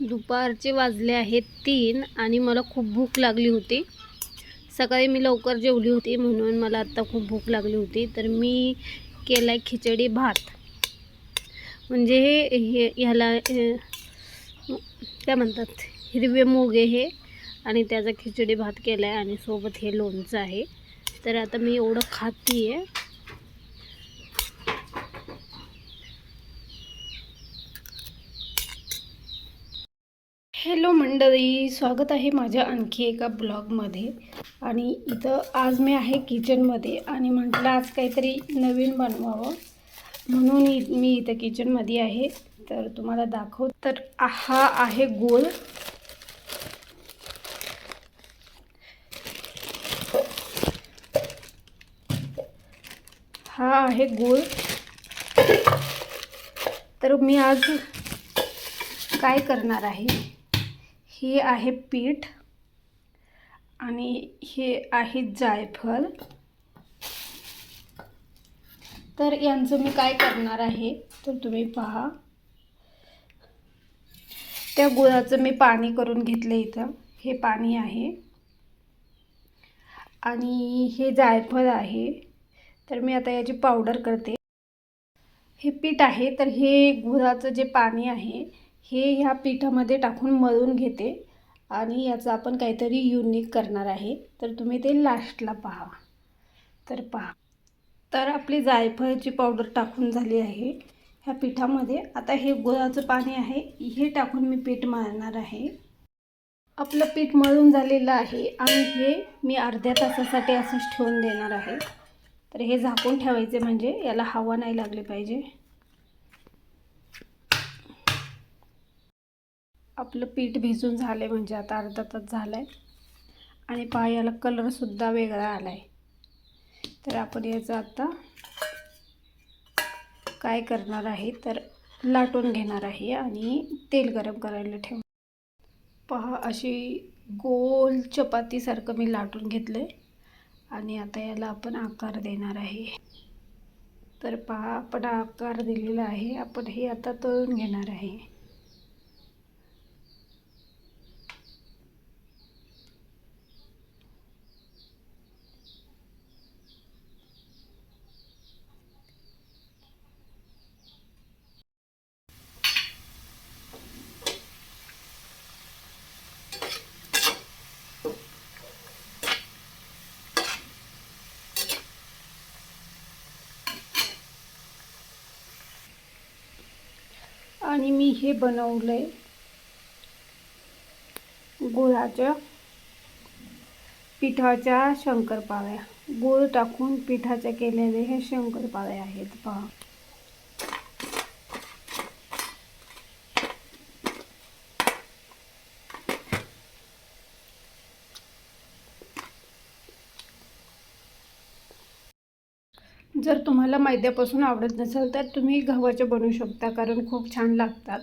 दुपारचे वाजले आहेत तीन आणि मला खूप भूक लागली होती. सकाळी मी लवकर जेवली होती म्हणून मला आत्ता खूप भूक लागली होती. तर मी केला आहे खिचडी भात. म्हणजे हे ह्याला काय म्हणतात? हिरवे मोगे हे आणि त्याचा खिचडी भात केला आहे आणि सोबत हे लोणचं आहे. तर आता मी एवढं खाती आहे हॅलो मंडळी स्वागत आहे माझ्या आणखी एका ब्लॉगमध्ये. आणि इथं आज मी आहे किचनमध्ये आणि म्हटलं आज काहीतरी नवीन बनवावं. म्हणून इ- मी इथं किचनमध्ये आहे. तर तुम्हाला दाखव तर हा आहे गोल. हा आहे गोल. तर मी आज काय करणार आहे? हे आहे पीठ आणि हे आहे जायफळ. तर यांचं मी काय करणार आहे तर तुम्ही पहा. त्या गुळाचं मी पाणी करून घेतलं इथं. हे पाणी आहे. आणि हे जायफळ आहे. तर मी आता याची पावडर करते. हे पीठ आहे तर हे गुळाचं जे पाणी आहे हे ह्या पिठामध्ये टाकून मळून घेते आणि याचं आपण काहीतरी युनिक करणार आहे. तर तुम्ही ते लास्टला पहा. तर पहा. तर आपली जायफळची पावडर टाकून झाली आहे. ह्या पिठामध्ये आता हे गुळाचं पाणी आहे. हे टाकून मी पीठ मळणार आहे. आपलं पीठ मळून झालेलं आहे आणि हे मी अर्ध्या तासासाठी असंच ठेवून देणार आहे. तर हे झाकून ठेवायचे म्हणजे याला हवा नाही लागली पाहिजे. आपलं पीठ भिजून झालं आहे म्हणजे आता अर्धा तास झाला आहे आणि पहा याला कलरसुद्धा वेगळा आला आहे तर आपण याचं आता काय करणार आहे तर लाटून घेणार आहे आणि तेल गरम करायला ठेव पहा अशी गोल चपातीसारखं मी लाटून घेतलं आहे आणि आता याला आपण आकार देणार आहे. तर पहा आपण आकार दिलेला आहे. आपण हे आता तळून घेणार आहे. आणि मी हे बनवलं आहे गुळाच्या पिठाच्या शंकरपाळ्या. गुळ टाकून पिठाच्या केलेले हे शंकरपाळे आहेत पहा. जर तुम्हाला मैद्यापासून आवडत नसेल तर तुम्ही गव्हाचे बनवू शकता कारण खूप छान लागतात.